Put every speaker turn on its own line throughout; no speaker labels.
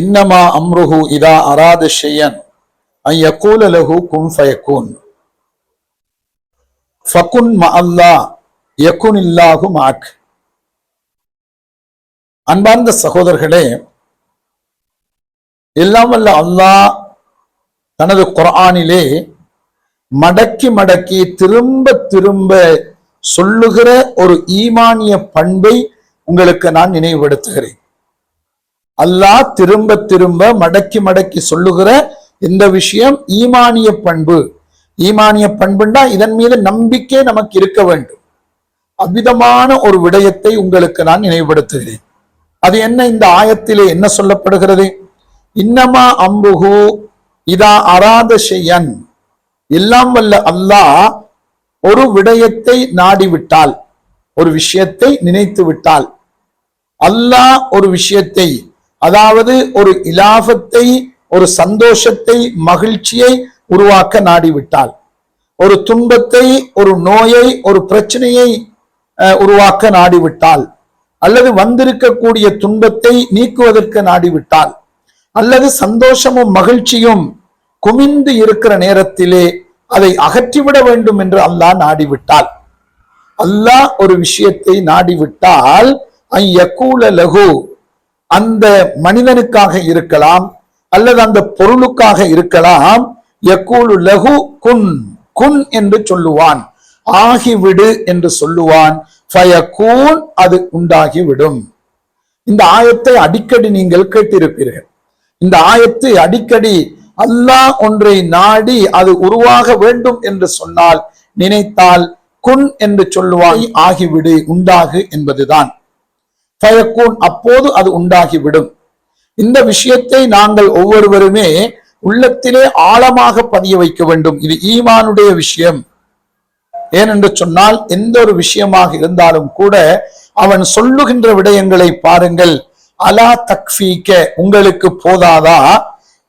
இன்னமா அம்ருஹு இதா அராத ஷெயன் ஐ யகூல கும் ஃபயக்கூன் ஃபகுன் அல்லா யக்குன் இல்லாஹு மாக் அன்பார்ந்த சகோதரர்களே எல்லாம் வல்ல அல்லாஹ் தனது குரானிலே மடக்கி மடக்கி திரும்ப திரும்ப சொல்லுகிற ஒரு ஈமானிய பண்பை உங்களுக்கு நான் நினைவுபடுத்துகிறேன். அல்லாஹ் திரும்ப திரும்ப மடக்கி மடக்கி சொல்லுகிற இந்த விஷயம் ஈமானிய பண்பு. ஈமானிய பண்புண்டா இதன் மீது நம்பிக்கை நமக்கு இருக்க வேண்டும். அவ்விதமான ஒரு விடயத்தை உங்களுக்கு நான் நினைவுபடுத்துகிறேன். அது என்ன? இந்த ஆயத்திலே என்ன சொல்லப்படுகிறது? இன்னமா அம்புகு இதா அராத செய்யன் எல்லாம் வல்ல அல்லாஹ் ஒரு விடயத்தை நாடிவிட்டால் ஒரு விஷயத்தை நினைத்து விட்டால் அல்லாஹ் ஒரு விஷயத்தை அதாவது ஒரு இலாபத்தை ஒரு சந்தோஷத்தை மகிழ்ச்சியை உருவாக்க நாடிவிட்டால் ஒரு துன்பத்தை ஒரு நோயை ஒரு பிரச்சனையை அஹ், உருவாக்க நாடிவிட்டால் அல்லது வந்திருக்கக்கூடிய துன்பத்தை நீக்குவதற்கு நாடிவிட்டால் அல்லது சந்தோஷமும் மகிழ்ச்சியும் குமிந்து இருக்கிற நேரத்திலே அதை அகற்றிவிட வேண்டும் என்று அல்லாஹ் நாடிவிட்டால் அல்லாஹ் ஒரு விஷயத்தை நாடிவிட்டால் ஐ யகூல லகு அந்த மனிதனுக்காக இருக்கலாம் அல்லது அந்த பொருளுக்காக இருக்கலாம். யகூலு லகு குன் குன் என்று சொல்லுவான். ஆகிவிடு என்று சொல்லுவான். ஃபயகூன் அது உண்டாகிவிடும். இந்த ஆயத்தை அடிக்கடி நீங்கள் கேட்டிருப்பீர்கள். இந்த ஆயத்தை அடிக்கடி அல்லாஹ் ஒன்றை நாடி அது உருவாக வேண்டும் என்று சொன்னால் நினைத்தால் குன் என்று சொல்லுவாய் ஆகிவிடு உண்டாகு என்பதுதான். ஃபயக்கூன் அப்போது அது உண்டாகிவிடும். இந்த விஷயத்தை நாங்கள் ஒவ்வொருவருமே உள்ளத்திலே ஆழமாக பதிய வைக்க வேண்டும். இது ஈமானுடைய விஷயம். ஏனென்று சொன்னால் எந்த ஒரு விஷயமாக இருந்தாலும் கூட அவன் சொல்லுகின்ற விடயங்களை பாருங்கள். அலா தக்ஃபீக்க உங்களுக்கு போதாதா?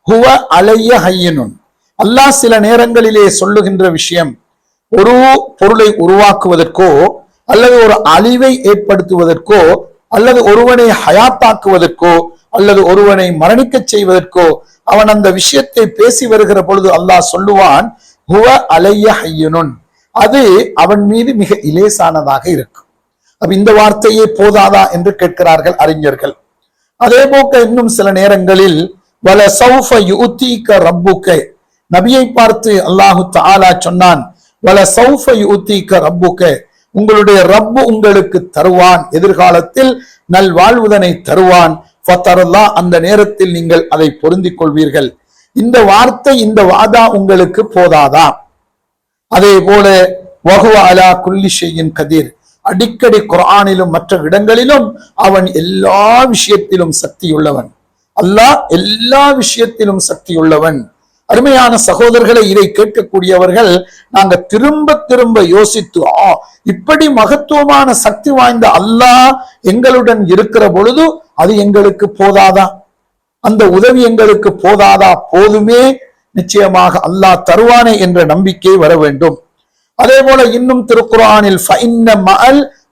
ஹுவ அலைய ஹையனுன். அல்லாஹ் சில நேரங்களிலே சொல்லுகின்ற விஷயம் ஒரு பொருளை உருவாக்குவதற்கோ அல்லது ஒரு அழிவை ஏற்படுத்துவதற்கோ அல்லது ஒருவனை ஹயாத்தாக்குவதற்கோ அல்லது ஒருவனை மரணிக்கச் செய்வதற்கோ அவன் அந்த விஷயத்தை பேசி வருகிற பொழுது அல்லாஹ் சொல்லுவான் ஹுவ அலைய ஹையனுன். அது அவன் மீது மிக இலேசானதாக இருக்கும். அப்ப இந்த வார்த்தையே போதாதா என்று கேட்கிறார்கள் அறிஞர்கள். அதே போக்க இன்னும் சில நேரங்களில் வல சௌஃப யுத்தீக்க ரப்புக்க. நபியை பார்த்து அல்லாஹு தாலா சொன்னான் வல சௌஃப யுத்தீக்க ரப்புக்க. உங்களுடைய ரப்பு உங்களுக்கு தருவான். எதிர்காலத்தில் நல்வாழ்வுதனை தருவான். ஃபத்தரல்லா அந்த நேரத்தில் நீங்கள் அதை பொருந்திக் கொள்வீர்கள் இந்த வார்த்தை இந்த வாதா உங்களுக்கு போதாதா? அதே போல வகுவ அலா குல்லி கதிர். அடிக்கடி குரானிலும் மற்ற இடங்களிலும் அவன் எல்லா விஷயத்திலும் சக்தியுள்ளவன். அல்லாஹ் எல்லா விஷயத்திலும் சக்தியுள்ளவன். அருமையான சகோதரர்களை இதை கேட்கக்கூடியவர்கள் நாங்க திரும்ப திரும்ப யோசித்து இப்படி மகத்துவமான சக்தி வாய்ந்த அல்லாஹ் எங்களுடன் இருக்கிற பொழுது அது எங்களுக்கு போதாதா? அந்த உதவி எங்களுக்கு போதாதா? போதுமே நிச்சயமாக அல்லாஹ் தருவானே என்ற நம்பிக்கை வர வேண்டும். அதே போல இன்னும் திருக்குறானில்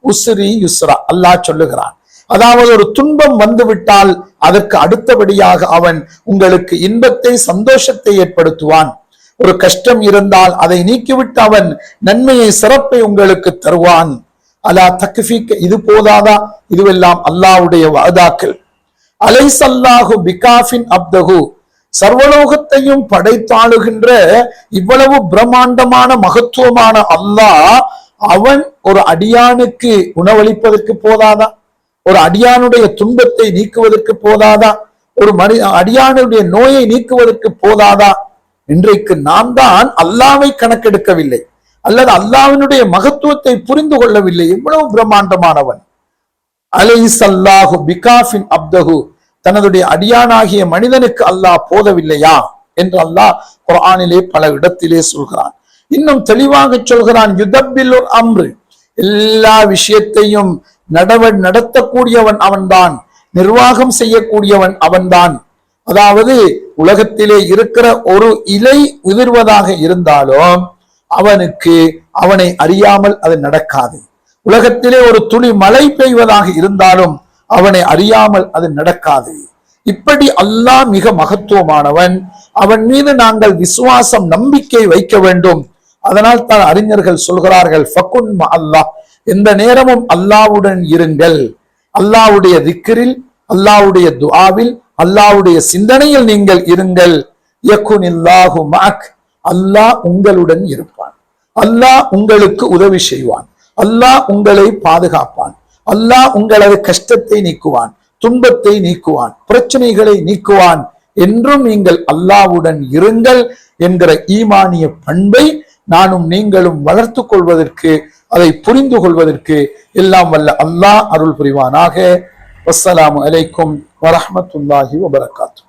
உஸ்ரி யுஸ்ரா. அல்லாஹ் சொல்லுகிறான் அதாவது ஒரு துன்பம் வந்துவிட்டால் அதற்கு அடுத்தபடியாக அவன் உங்களுக்கு இன்பத்தை சந்தோஷத்தை ஏற்படுத்துவான். ஒரு கஷ்டம் இருந்தால் அதை நீக்கிவிட்டு அவன் நன்மையை சிறப்பை உங்களுக்கு தருவான். அலா தக்ஃபீக்க இது போதாதா? இதுவெல்லாம் அல்லாவுடைய வாதாக்கள் அலைசல்லாஹு பிகாஃபின் அப்தகு சர்வலோகத்தையும் படைத்தாளுகின்ற இவ்வளவு பிரம்மாண்டமான மகத்துவமான அல்லாஹ் அவன் ஒரு அடியானுக்கு உணவளிப்பதற்கு போதாதா? ஒரு அடியானுடைய துன்பத்தை நீக்குவதற்கு போதாதா? ஒரு மனி அடியானுடைய நோயை நீக்குவதற்கு போதாதா? இன்றைக்கு நாம் தான் அல்லாவை கணக்கெடுக்கவில்லை. அல்லது அல்லாவினுடைய மகத்துவத்தை புரிந்து கொள்ளவில்லை. எவ்வளவு பிரம்மாண்டமானவன். அலை பிகாஃபின் அப்தகு தனதுடைய அடியானாகிய மனிதனுக்கு அல்லாஹ் போதவில்லையா? என்று அல்லாஹ் குரானிலே பல இடத்திலே சொல்கிறான். இன்னும் தெளிவாக சொல்கிறான் யுதப்பில் அம்ரு. எல்லா விஷயத்தையும் நடவன் நடத்தக்கூடியவன் அவன்தான். நிர்வாகம் செய்யக்கூடியவன் அவன்தான். அதாவது உலகத்திலே இருக்கிற ஒரு இலை உதிர்வதாக இருந்தாலும் அவனுக்கு அவனை அறியாமல் அது நடக்காது. உலகத்திலே ஒரு துளி மழை பெய்வதாக இருந்தாலும் அவனை அறியாமல் அது நடக்காது. இப்படி அல்லாஹ் மிக மகத்துவமானவன். அவன் மீது நாங்கள் விசுவாசம் நம்பிக்கை வைக்க வேண்டும். அதனால் தான் அறிஞர்கள் சொல்கிறார்கள் ஃபக்குன் அல்லாஹ். எந்த நேரமும் அல்லாவுடன் இருங்கள். அல்லாவுடைய திக்கரில் அல்லாவுடைய துஆவில் அல்லாவுடைய சிந்தனையில் நீங்கள் இருங்கள். யகுனில்லாஹு மாக் அல்லாஹ் உங்களுடன் இருப்பான். அல்லாஹ் உங்களுக்கு உதவி செய்வான். அல்லாஹ் உங்களை பாதுகாப்பான். அல்லாஹ் உங்களது கஷ்டத்தை நீக்குவான். துன்பத்தை நீக்குவான். பிரச்சனைகளை நீக்குவான். என்றும் நீங்கள் அல்லாவுடன் இருங்கள் என்கிற ஈமானிய பண்பை நானும் நீங்களும் வளர்த்து கொள்வதற்கு அதை புரிந்து கொள்வதற்கு எல்லாம் வல்ல அல்லாஹ் அருள் புரிவானாக. வஸ்ஸலாமு அலைக்கும் வரமத்துல்லாஹி வபரகாத்து